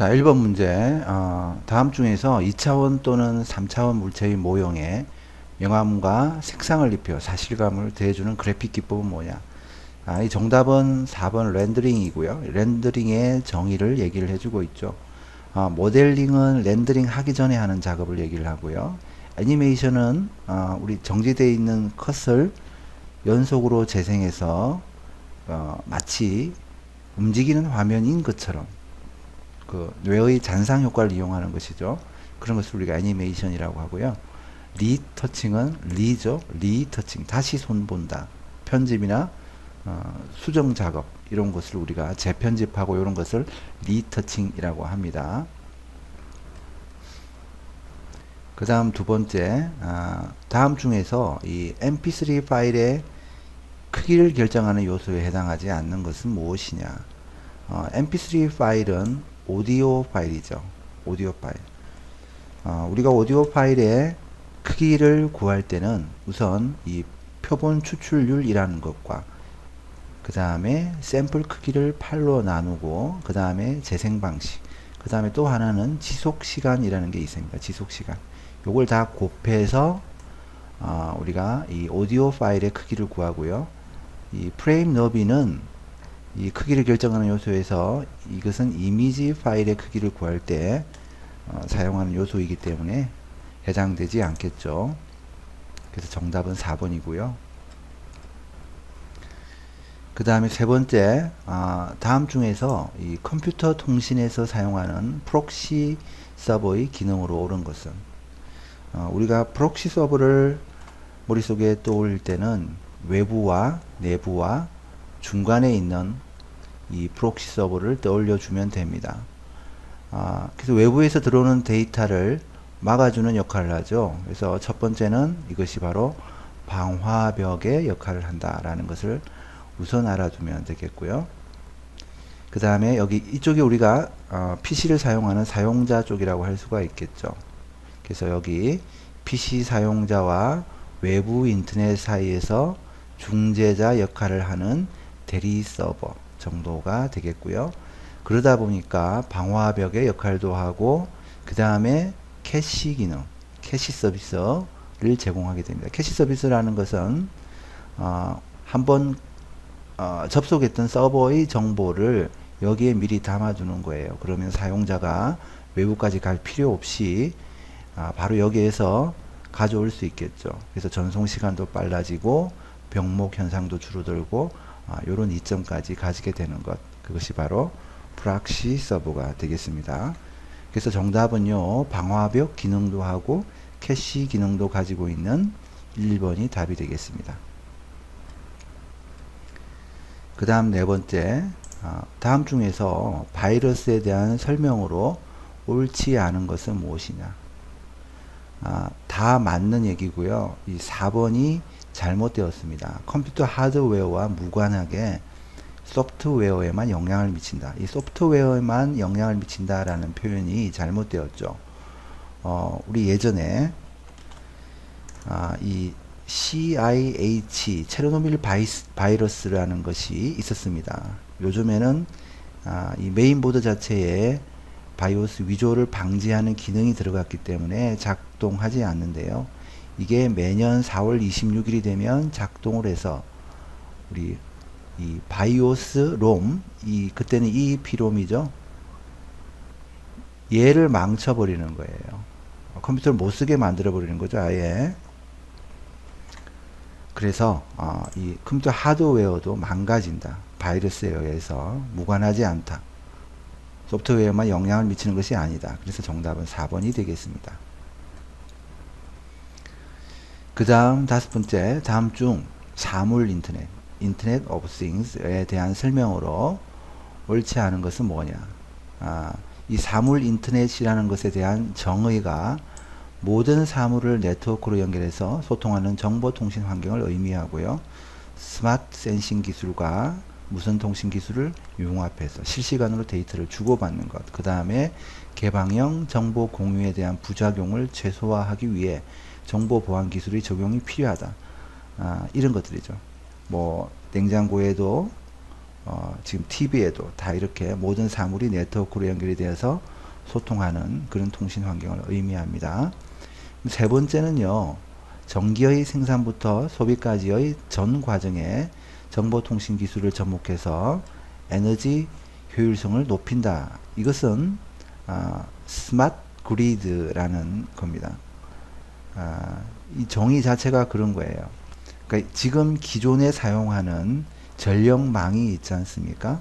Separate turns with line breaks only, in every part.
자, 1번 문제. 어, 다음 중에서 2차원 또는 3차원 물체의 모형에 명암과 색상을 입혀 사실감을 대해주는 그래픽 기법은 뭐냐? 아, 이 정답은 4번 렌더링이고요. 렌더링의 정의를 얘기를 해주고 있죠. 아, 모델링은 렌더링 하기 전에 하는 작업을 얘기를 하고요. 애니메이션은 아, 우리 정지되어 있는 컷을 연속으로 재생해서 어, 마치 움직이는 화면인 것처럼 그 뇌의 잔상 효과를 이용하는 것이죠. 그런 것을 우리가 애니메이션이라고 하고요. 리터칭은 리죠. 리터칭 다시 손 본다. 편집이나 어, 수정 작업 이런 것을 우리가 재편집하고 이런 것을 리터칭이라고 합니다. 그 다음 두 번째, 아, 다음 중에서 이 mp3 파일의 크기를 결정하는 요소에 해당하지 않는 것은 무엇이냐? 어, mp3 파일은 오디오 파일이죠. 오디오 파일. 어, 우리가 오디오 파일의 크기를 구할 때는 우선 이 표본 추출률이라는 것과 그 다음에 샘플 크기를 8로 나누고 그 다음에 재생 방식 그 다음에 또 하나는 지속 시간이라는 게 있습니다. 지속 시간. 요걸 다 곱해서 어, 우리가 이 오디오 파일의 크기를 구하고요. 이 프레임 너비는 이 크기를 결정하는 요소에서 이것은 이미지 파일의 크기를 구할 때 어, 사용하는 요소이기 때문에 해당되지 않겠죠. 그래서 정답은 4번이고요. 그 다음에 세 번째, 아, 다음 중에서 이 컴퓨터 통신에서 사용하는 프록시 서버의 기능으로 오른 것은 어, 우리가 프록시 서버를 머릿속에 떠올릴 때는 외부와 내부와 중간에 있는 이 프록시 서버를 떠올려 주면 됩니다. 아, 그래서 외부에서 들어오는 데이터를 막아주는 역할을 하죠. 그래서 첫 번째는 이것이 바로 방화벽의 역할을 한다라는 것을 우선 알아두면 되겠고요. 그 다음에 여기 이쪽에 우리가 어, PC를 사용하는 사용자 쪽이라고 할 수가 있겠죠. 그래서 여기 PC 사용자와 외부 인터넷 사이에서 중재자 역할을 하는 대리 서버 정도가 되겠고요. 그러다 보니까 방화벽의 역할도 하고 그 다음에 캐시 기능, 캐시 서비스를 제공하게 됩니다. 캐시 서비스라는 것은 어, 한번 어, 접속했던 서버의 정보를 여기에 미리 담아주는 거예요. 그러면 사용자가 외부까지 갈 필요 없이 아, 바로 여기에서 가져올 수 있겠죠. 그래서 전송 시간도 빨라지고 병목 현상도 줄어들고 이런 아, 이점까지 가지게 되는 것 그것이 바로 프락시 서버가 되겠습니다. 그래서 정답은요 방화벽 기능도 하고 캐시 기능도 가지고 있는 1번이 답이 되겠습니다. 그 다음 네 번째 아, 다음 중에서 바이러스에 대한 설명으로 옳지 않은 것은 무엇이냐 아, 다 맞는 얘기고요 이 4번이 잘못되었습니다. 컴퓨터 하드웨어와 무관하게 소프트웨어에만 영향을 미친다. 이 소프트웨어에만 영향을 미친다라는 표현이 잘못되었죠. 어, 우리 예전에 아, 이 CIH 체르노빌 바이스, 바이러스라는 것이 있었습니다. 요즘에는 아, 이 메인보드 자체에 바이오스 위조를 방지하는 기능이 들어갔기 때문에 작동하지 않는데요. 이게 매년 4월 26일이 되면 작동을 해서 우리 이 바이오스 롬, 이 그때는 EEP롬이죠. 얘를 망쳐버리는 거예요. 컴퓨터를 못 쓰게 만들어 버리는 거죠, 아예. 그래서 어, 이 컴퓨터 하드웨어도 망가진다. 바이러스에 의해서 무관하지 않다. 소프트웨어만 영향을 미치는 것이 아니다. 그래서 정답은 4번이 되겠습니다. 그 다음 다섯 번째, 다음 중 사물 인터넷, 인터넷 오브 싱스에 대한 설명으로 옳지 않은 것은 뭐냐. 아, 이 사물 인터넷이라는 것에 대한 정의가 모든 사물을 네트워크로 연결해서 소통하는 정보통신 환경을 의미하고요. 스마트 센싱 기술과 무선 통신 기술을 융합해서 실시간으로 데이터를 주고받는 것. 그 다음에 개방형 정보 공유에 대한 부작용을 최소화하기 위해 정보 보안 기술이 적용이 필요하다. 아, 이런 것들이죠. 뭐 냉장고에도 어, 지금 TV에도 다 이렇게 모든 사물이 네트워크로 연결이 되어서 소통하는 그런 통신 환경을 의미합니다. 세 번째는요. 전기의 생산부터 소비까지의 전 과정에 정보통신 기술을 접목해서 에너지 효율성을 높인다. 이것은 아, 스마트 그리드라는 겁니다. 아, 이 정의 자체가 그런 거예요. 그러니까 지금 기존에 사용하는 전력망이 있지 않습니까?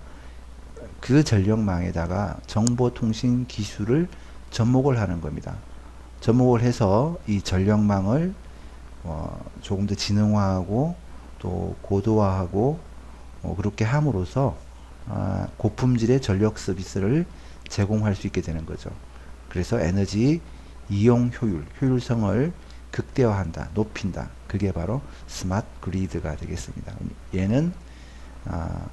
그 전력망에다가 정보통신 기술을 접목을 하는 겁니다. 접목을 해서 이 전력망을 어, 조금 더 지능화하고 또 고도화하고 어, 그렇게 함으로써 아, 고품질의 전력 서비스를 제공할 수 있게 되는 거죠. 그래서 에너지 이용 효율, 효율성을 극대화한다, 높인다. 그게 바로 스마트 그리드가 되겠습니다. 얘는 아,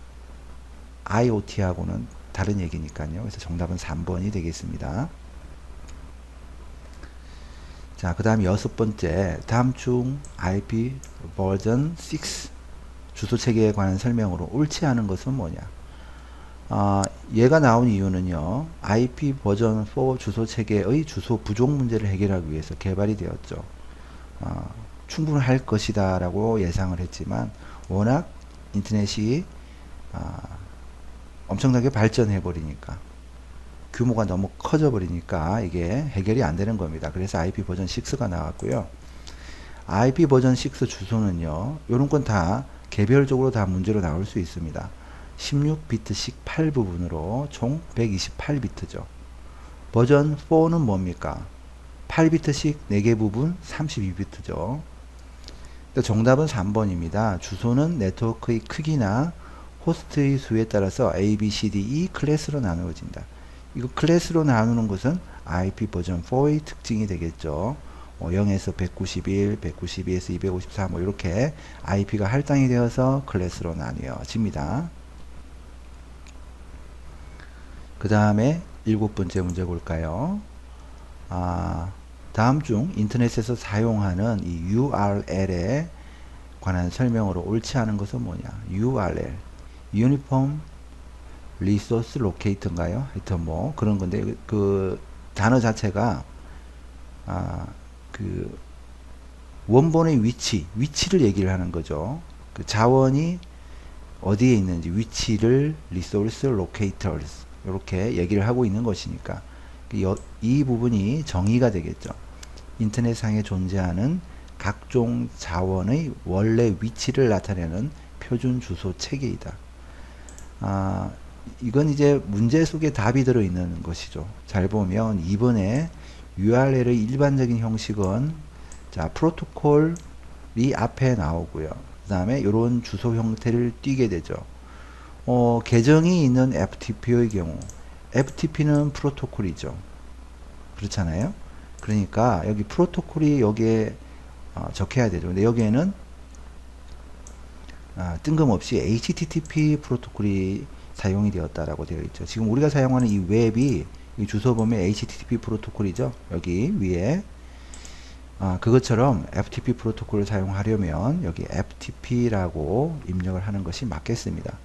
IoT하고는 다른 얘기니까요. 그래서 정답은 3번이 되겠습니다. 자, 그 다음 여섯 번째, 다음 중 IP 버전 6 주소 체계에 관한 설명으로 옳지 않은 것은 뭐냐? 아, 얘가 나온 이유는요. IP 버전 4 주소 체계의 주소 부족 문제를 해결하기 위해서 개발이 되었죠. 어, 충분할 것이다라고 예상을 했지만 워낙 인터넷이 어, 엄청나게 발전해 버리니까 규모가 너무 커져 버리니까 이게 해결이 안 되는 겁니다. 그래서 IP 버전 6가 나왔고요. IP 버전 6 주소는요. 요런건 다 개별적으로 다 문제로 나올 수 있습니다. 16비트씩 8부분으로 총 128비트죠. 버전 4는 뭡니까? 8비트씩 4개 부분 32비트죠. 그러니까 정답은 3번입니다. 주소는 네트워크의 크기나 호스트의 수에 따라서 A, B, C, D, E 클래스로 나누어진다. 이거 클래스로 나누는 것은 IP 버전 4의 특징이 되겠죠. 뭐 0에서 191, 192에서 254, 뭐 이렇게 IP가 할당이 되어서 클래스로 나뉘어집니다. 그 다음에 일곱 번째 문제 볼까요? 아, 다음 중 인터넷에서 사용하는 이 URL에 관한 설명으로 옳지 않은 것은 뭐냐? URL, Uniform Resource Locator인가요? 하여튼 뭐 그런 건데 그 단어 자체가 아, 그 원본의 위치, 위치를 얘기를 하는 거죠. 그 자원이 어디에 있는지 위치를 resource locators 이렇게 얘기를 하고 있는 것이니까 이 부분이 정의가 되겠죠. 인터넷상에 존재하는 각종 자원의 원래 위치를 나타내는 표준 주소 체계이다. 아, 이건 이제 문제 속에 답이 들어있는 것이죠. 잘 보면 이번에 URL의 일반적인 형식은 자 프로토콜이 앞에 나오고요. 그 다음에 이런 주소 형태를 띄게 되죠. 어, 계정이 있는 FTP의 경우 FTP는 프로토콜이죠. 그렇잖아요. 그러니까 여기 프로토콜이 여기에 어, 적혀야 되죠. 근데 여기에는 아, 뜬금없이 HTTP 프로토콜이 사용이 되었다라고 되어 있죠. 지금 우리가 사용하는 이 웹이 이 주소 보면 HTTP 프로토콜이죠. 여기 위에 아, 그것처럼 FTP 프로토콜을 사용하려면 여기 FTP라고 입력을 하는 것이 맞겠습니다.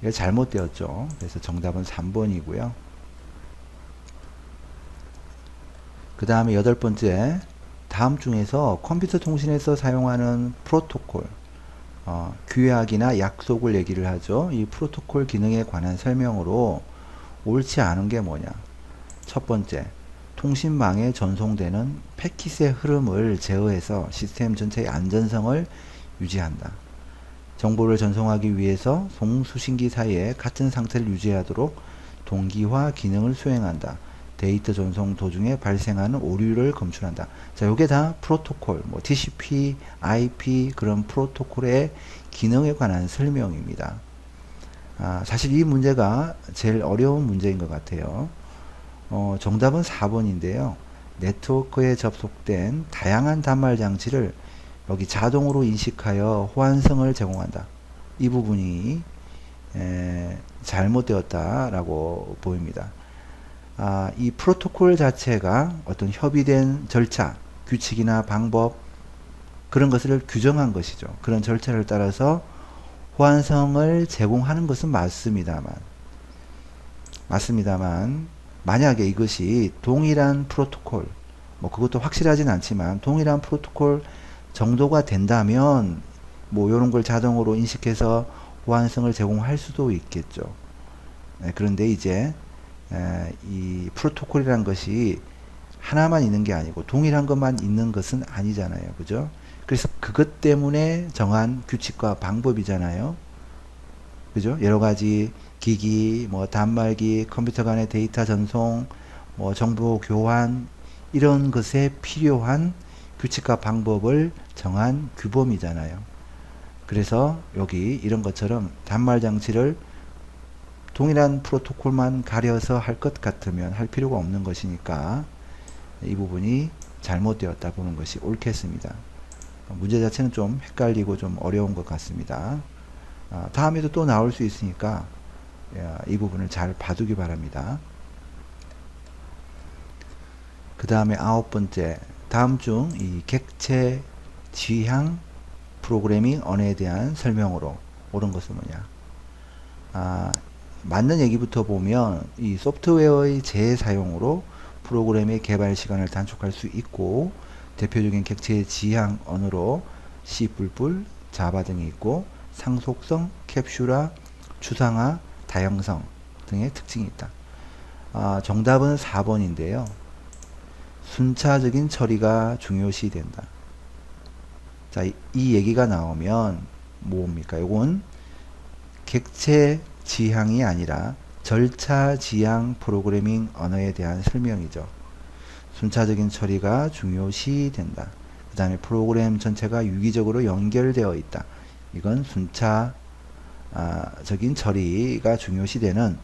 이게 잘못되었죠. 그래서 정답은 3번이고요. 그 다음에 여덟 번째 다음 중에서 컴퓨터 통신에서 사용하는 프로토콜 어, 규약이나 약속을 얘기를 하죠. 이 프로토콜 기능에 관한 설명으로 옳지 않은 게 뭐냐. 첫 번째, 통신망에 전송되는 패킷의 흐름을 제어해서 시스템 전체의 안전성을 유지한다. 정보를 전송하기 위해서 송수신기 사이에 같은 상태를 유지하도록 동기화 기능을 수행한다. 데이터 전송 도중에 발생하는 오류를 검출한다. 자, 요게 다 프로토콜, 뭐 TCP, IP 그런 프로토콜의 기능에 관한 설명입니다. 아, 사실 이 문제가 제일 어려운 문제인 것 같아요. 어, 정답은 4번인데요. 네트워크에 접속된 다양한 단말 장치를 여기 자동으로 인식하여 호환성을 제공한다. 이 부분이 에, 잘못되었다라고 보입니다. 아, 이 프로토콜 자체가 어떤 협의된 절차, 규칙이나 방법 그런 것을 규정한 것이죠. 그런 절차를 따라서 호환성을 제공하는 것은 맞습니다만 맞습니다만 만약에 이것이 동일한 프로토콜 뭐 그것도 확실하진 않지만 동일한 프로토콜 정도가 된다면 뭐 이런 걸 자동으로 인식해서 호환성을 제공할 수도 있겠죠. 예, 그런데 이제 이 프로토콜이란 것이 하나만 있는 게 아니고 동일한 것만 있는 것은 아니잖아요. 그죠? 그래서 그것 때문에 정한 규칙과 방법이잖아요. 그죠? 여러 가지 기기, 뭐 단말기, 컴퓨터 간의 데이터 전송, 뭐 정보 교환 이런 것에 필요한 규칙과 방법을 정한 규범이잖아요. 그래서 여기 이런 것처럼 단말 장치를 동일한 프로토콜만 가려서 할 것 같으면 할 필요가 없는 것이니까 이 부분이 잘못되었다 보는 것이 옳겠습니다. 문제 자체는 좀 헷갈리고 좀 어려운 것 같습니다. 아, 다음에도 또 나올 수 있으니까 이 부분을 잘 봐두기 바랍니다. 그 다음에 아홉 번째 다음 중 이 객체 지향 프로그래밍 언어에 대한 설명으로 옳은 것은 뭐냐? 아, 맞는 얘기부터 보면 이 소프트웨어의 재사용으로 프로그램의 개발 시간을 단축할 수 있고 대표적인 객체 지향 언어로 C++, 자바 등이 있고 상속성, 캡슐화, 추상화, 다형성 등의 특징이 있다. 아, 정답은 4번인데요. 순차적인 처리가 중요시 된다. 자, 이, 이 얘기가 나오면 뭡니까? 이건 객체 지향이 아니라 절차 지향 프로그래밍 언어에 대한 설명이죠. 순차적인 처리가 중요시 된다. 그 다음에 프로그램 전체가 유기적으로 연결되어 있다. 이건 순차적인 아, 처리가 중요시되는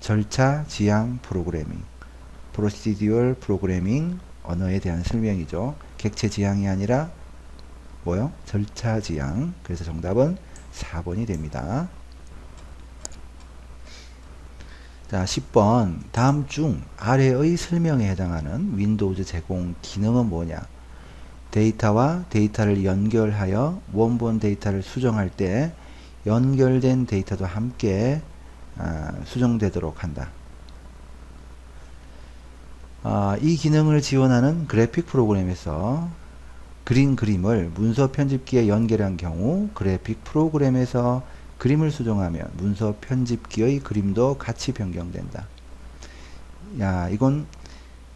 절차 지향 프로그래밍. 프로시듀얼 프로그래밍 언어에 대한 설명이죠. 객체 지향이 아니라 뭐요? 절차 지향. 그래서 정답은 4번이 됩니다. 자, 10번. 다음 중 아래의 설명에 해당하는 윈도우즈 제공 기능은 뭐냐? 데이터와 데이터를 연결하여 원본 데이터를 수정할 때 연결된 데이터도 함께 아, 수정되도록 한다. 아, 이 기능을 지원하는 그래픽 프로그램에서 그린 그림을 문서 편집기에 연결한 경우 그래픽 프로그램에서 그림을 수정하면 문서 편집기의 그림도 같이 변경된다. 야, 이건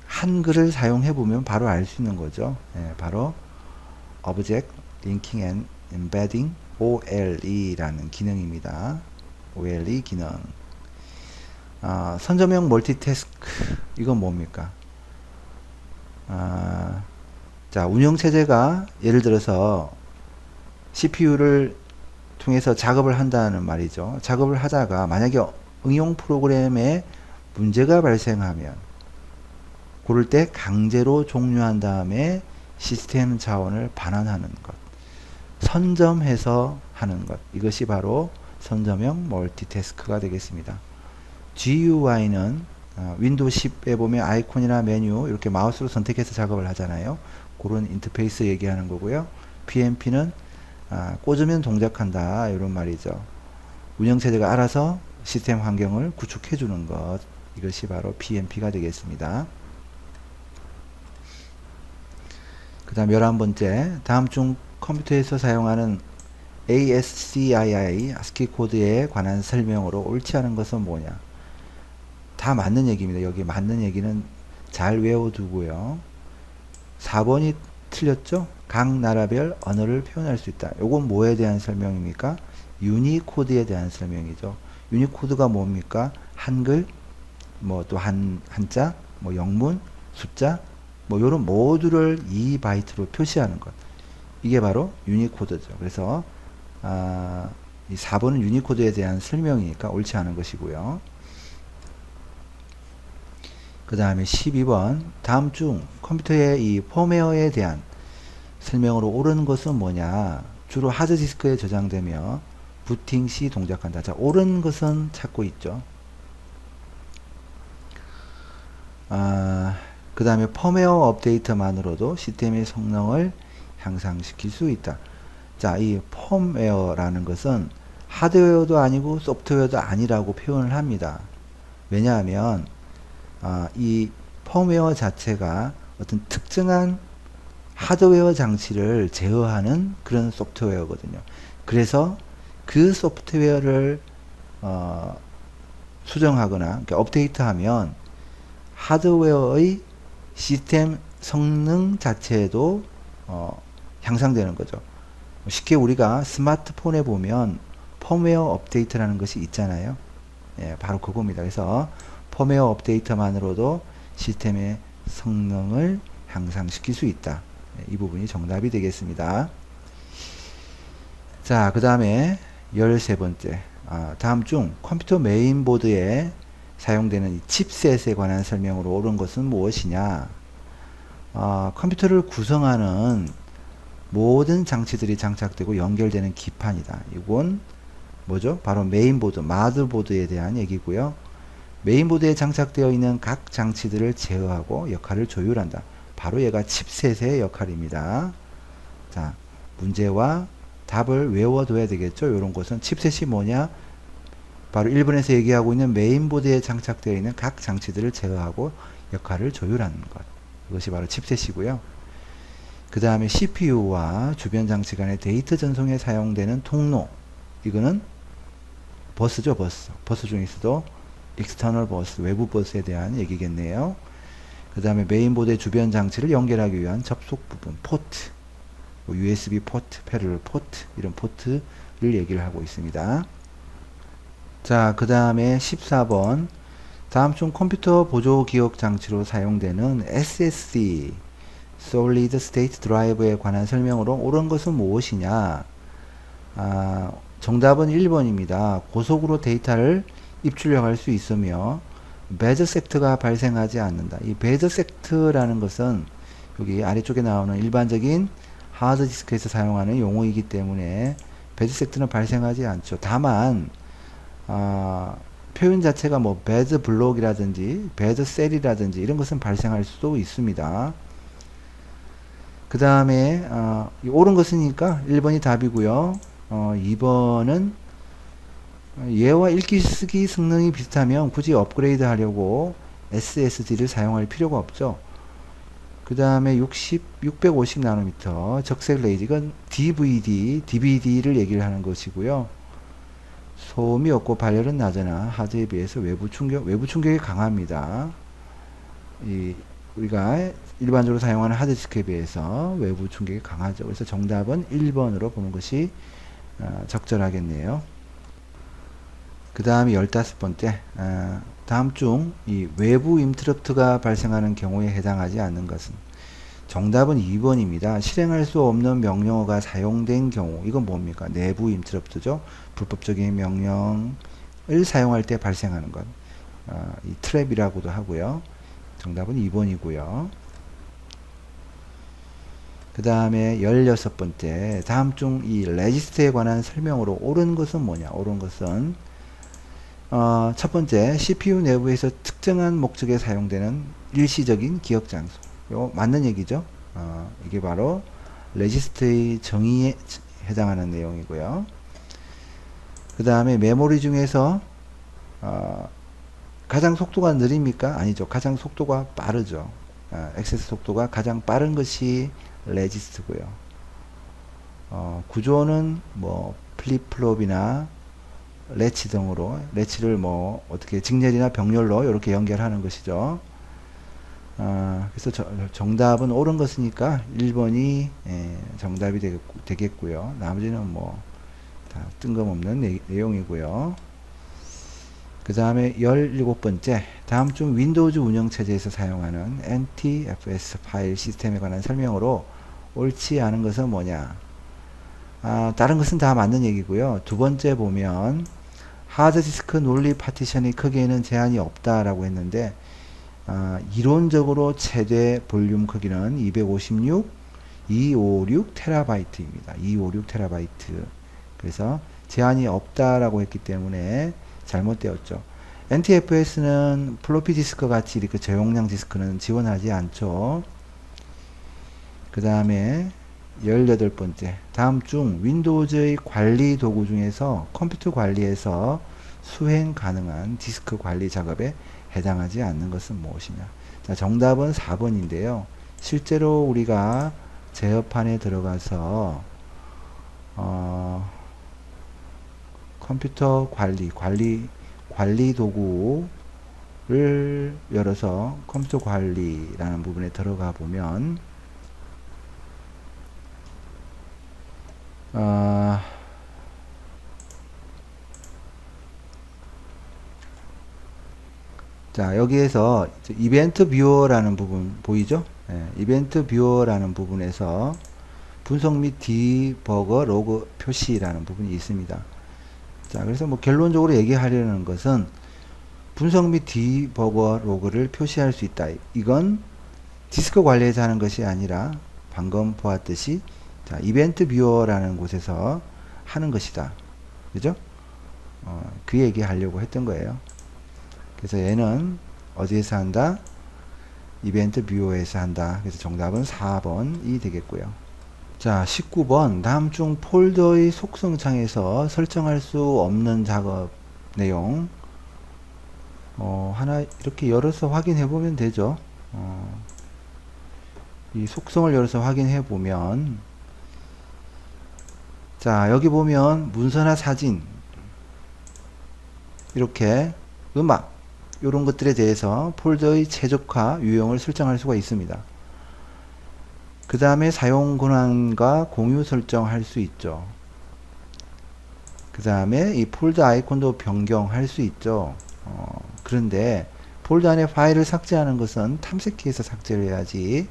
한글을 사용해 보면 바로 알 수 있는 거죠. 예, 바로 Object Linking and Embedding OLE라는 기능입니다. OLE 기능. 아, 선점형 멀티태스크 이건 뭡니까? 아, 자 운영체제가 예를 들어서 CPU를 통해서 작업을 한다는 말이죠. 작업을 하다가 만약에 응용 프로그램에 문제가 발생하면 고를 때 강제로 종료한 다음에 시스템 자원을 반환하는 것. 선점해서 하는 것. 이것이 바로 선점형 멀티태스크가 되겠습니다. GUI는 윈도우 어, 10에 보면 아이콘이나 메뉴 이렇게 마우스로 선택해서 작업을 하잖아요. 그런 인터페이스 얘기하는 거고요. p m p 는 아, 꽂으면 동작한다 이런 말이죠. 운영체제가 알아서 시스템 환경을 구축해 주는 것 이것이 바로 p m p 가 되겠습니다. 그 다음 11번째 다음 중 컴퓨터에서 사용하는 ASCII ASCII 코드에 관한 설명으로 옳지 않은 것은 뭐냐 다 맞는 얘기입니다. 여기 맞는 얘기는 잘 외워두고요. 4번이 틀렸죠? 각 나라별 언어를 표현할 수 있다. 요건 뭐에 대한 설명입니까? 유니코드에 대한 설명이죠. 유니코드가 뭡니까? 한글, 뭐 또 한, 한자, 뭐 영문, 숫자, 뭐 요런 모두를 2바이트로 표시하는 것. 이게 바로 유니코드죠. 그래서, 아, 이 4번은 유니코드에 대한 설명이니까 옳지 않은 것이고요. 그 다음에 12번 다음 중 컴퓨터의 이 펌웨어에 대한 설명으로 옳은 것은 뭐냐 주로 하드디스크에 저장되며 부팅 시 동작한다 자 옳은 것은 찾고 있죠 아, 그 다음에 펌웨어 업데이트만으로도 시스템의 성능을 향상시킬 수 있다 자이 펌웨어라는 것은 하드웨어도 아니고 소프트웨어도 아니라고 표현을 합니다 왜냐하면 아, 이 펌웨어 자체가 어떤 특정한 하드웨어 장치를 제어하는 그런 소프트웨어거든요. 그래서 그 소프트웨어를 어, 수정하거나 그러니까 업데이트하면 하드웨어의 시스템 성능 자체도 어, 향상되는 거죠. 쉽게 우리가 스마트폰에 보면 펌웨어 업데이트라는 것이 있잖아요. 예, 바로 그겁니다. 그래서 펌웨어 업데이트만으로도 시스템의 성능을 향상시킬 수 있다. 네, 이 부분이 정답이 되겠습니다. 자, 그 다음에 13번째. 아, 다음 중 컴퓨터 메인보드에 사용되는 이 칩셋에 관한 설명으로 옳은 것은 무엇이냐? 아, 컴퓨터를 구성하는 모든 장치들이 장착되고 연결되는 기판이다. 이건 뭐죠? 바로 메인보드, 마드보드에 대한 얘기고요. 메인보드에 장착되어 있는 각 장치들을 제어하고 역할을 조율한다. 바로 얘가 칩셋의 역할입니다. 자, 문제와 답을 외워둬야 되겠죠. 이런 것은 칩셋이 뭐냐? 바로 1번에서 얘기하고 있는 메인보드에 장착되어 있는 각 장치들을 제어하고 역할을 조율하는 것. 이것이 바로 칩셋이고요. 그 다음에 CPU와 주변 장치 간의 데이터 전송에 사용되는 통로. 이거는 버스죠, 버스. 버스 중에서도 익스터널 버스, 외부 버스에 대한 얘기겠네요. 그 다음에 메인보드의 주변 장치를 연결하기 위한 접속 부분, 포트, 뭐 USB 포트, 패럴 포트, 이런 포트를 얘기를 하고 있습니다. 자, 그 다음에 14번. 다음 중 컴퓨터 보조 기억 장치로 사용되는 SSD, Solid State Drive에 관한 설명으로 옳은 것은 무엇이냐? 아, 정답은 1번입니다. 고속으로 데이터를 입출력 할 수 있으며 베저 섹트가 발생하지 않는다. 이 배저 섹트라는 것은 여기 아래쪽에 나오는 일반적인 하드 디스크에서 사용하는 용어이기 때문에 배저 섹트는 발생하지 않죠. 다만 아, 표현 자체가 뭐 배저 블록이라든지 배저 셀이라든지 이런 것은 발생할 수도 있습니다. 그 다음에 어, 옳은 것이니까 1번이 답이고요. 어, 2번은 얘와 읽기 쓰기 성능이 비슷하면 굳이 업그레이드 하려고 SSD를 사용할 필요가 없죠. 그 다음에 60, 650 나노미터 적색 레이직은 DVD, DVD를 얘기를 하는 것이고요. 소음이 없고 발열은 낮으나 하드에 비해서 외부 충격, 외부 충격이 강합니다. 이 우리가 일반적으로 사용하는 하드디스크에 비해서 외부 충격이 강하죠. 그래서 정답은 1번으로 보는 것이 아, 적절하겠네요. 그 다음에 열다섯 번째 어, 다음 중 이 외부 인트럽트가 발생하는 경우에 해당하지 않는 것은 정답은 2번입니다. 실행할 수 없는 명령어가 사용된 경우 이건 뭡니까? 내부 인트럽트죠. 불법적인 명령을 사용할 때 발생하는 것. 어, 이 트랩이라고도 하고요. 정답은 2번이고요. 그 다음에 열여 번째 다음 중 이 레지스트에 관한 설명으로 옳은 것은 뭐냐? 옳은 것은 어, 첫 번째 CPU 내부에서 특정한 목적에 사용되는 일시적인 기억 장소. 요 맞는 얘기죠. 어, 이게 바로 레지스트의 정의에 해당하는 내용이고요. 그 다음에 메모리 중에서 어, 가장 속도가 느립니까? 아니죠. 가장 속도가 빠르죠. 어, 액세스 속도가 가장 빠른 것이 레지스트고요. 어, 구조는 뭐 플립플롭이나 레치 등으로 레치를 뭐 어떻게 직렬이나 병렬로 이렇게 연결하는 것이죠. 아, 그래서 저, 정답은 옳은 것이니까 1번이 예, 정답이 되겠, 고요 나머지는 뭐다 뜬금없는 내, 내용이고요. 그 다음에 17번째 다음 중 윈도우즈 운영체제에서 사용하는 NTFS 파일 시스템에 관한 설명으로 옳지 않은 것은 뭐냐 아, 다른 것은 다 맞는 얘기고요. 두 번째 보면 하드디스크 논리 파티션이 크기에는 제한이 없다라고 했는데 아, 이론적으로 최대 볼륨 크기는 256, 256 테라바이트입니다. 256 테라바이트. 그래서 제한이 없다라고 했기 때문에 잘못되었죠. NTFS는 플로피 디스크 같이 이렇게 저용량 디스크는 지원하지 않죠. 그 다음에 열여덟 번째 다음 중 윈도우즈의 관리 도구 중에서 컴퓨터 관리에서 수행 가능한 디스크 관리 작업에 해당하지 않는 것은 무엇이냐? 자, 정답은 4번인데요. 실제로 우리가 제어판에 들어가서 어, 컴퓨터 관리, 관리, 관리 도구를 열어서 컴퓨터 관리라는 부분에 들어가 보면 아, 자 여기에서 이벤트 뷰어라는 부분 보이죠? 예, 이벤트 뷰어라는 부분에서 분석 및 디버거 로그 표시라는 부분이 있습니다. 자 그래서 뭐 결론적으로 얘기하려는 것은 분석 및 디버거 로그를 표시할 수 있다. 이건 디스크 관리에서 하는 것이 아니라 방금 보았듯이 자, 이벤트 뷰어라는 곳에서 하는 것이다. 그죠? 어, 그 얘기 하려고 했던 거예요. 그래서 얘는 어디에서 한다? 이벤트 뷰어에서 한다. 그래서 정답은 4번이 되겠고요. 자, 19번 다음 중 폴더의 속성창에서 설정할 수 없는 작업 내용 어, 하나 이렇게 열어서 확인해 보면 되죠. 어, 이 속성을 열어서 확인해 보면 자, 여기 보면 문서나 사진, 이렇게 음악, 이런 것들에 대해서 폴더의 최적화 유형을 설정할 수가 있습니다. 그 다음에 사용 권한과 공유 설정할 수 있죠. 그 다음에 이 폴더 아이콘도 변경할 수 있죠. 어, 그런데 폴더 안에 파일을 삭제하는 것은 탐색키에서 삭제를 해야지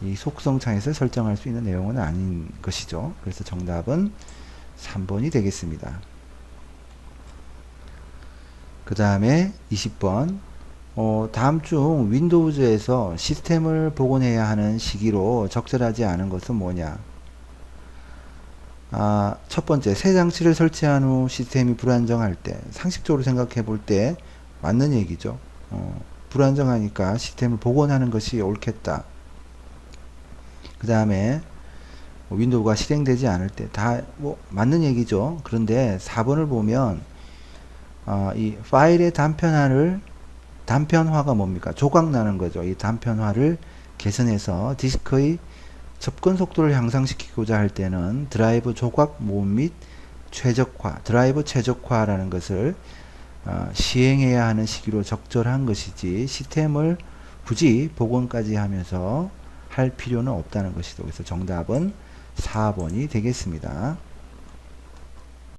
이 속성창에서 설정할 수 있는 내용은 아닌 것이죠. 그래서 정답은 3번이 되겠습니다. 그 다음에 20번 어, 다음 중 윈도우즈에서 시스템을 복원해야 하는 시기로 적절하지 않은 것은 뭐냐? 아, 첫 번째, 새 장치를 설치한 후 시스템이 불안정할 때, 상식적으로 생각해 볼 때 맞는 얘기죠. 어, 불안정하니까 시스템을 복원하는 것이 옳겠다. 그 다음에 뭐 윈도우가 실행되지 않을 때다뭐 맞는 얘기죠. 그런데 4번을 보면 어, 이 파일의 단편화를 단편화가 뭡니까? 조각 나는 거죠. 이 단편화를 개선해서 디스크의 접근 속도를 향상시키고자 할 때는 드라이브 조각 모음 및 최적화, 드라이브 최적화라는 것을 어, 시행해야 하는 시기로 적절한 것이지 시스템을 굳이 복원까지 하면서 할 필요는 없다는 것이죠. 그래서 정답은 4번이 되겠습니다.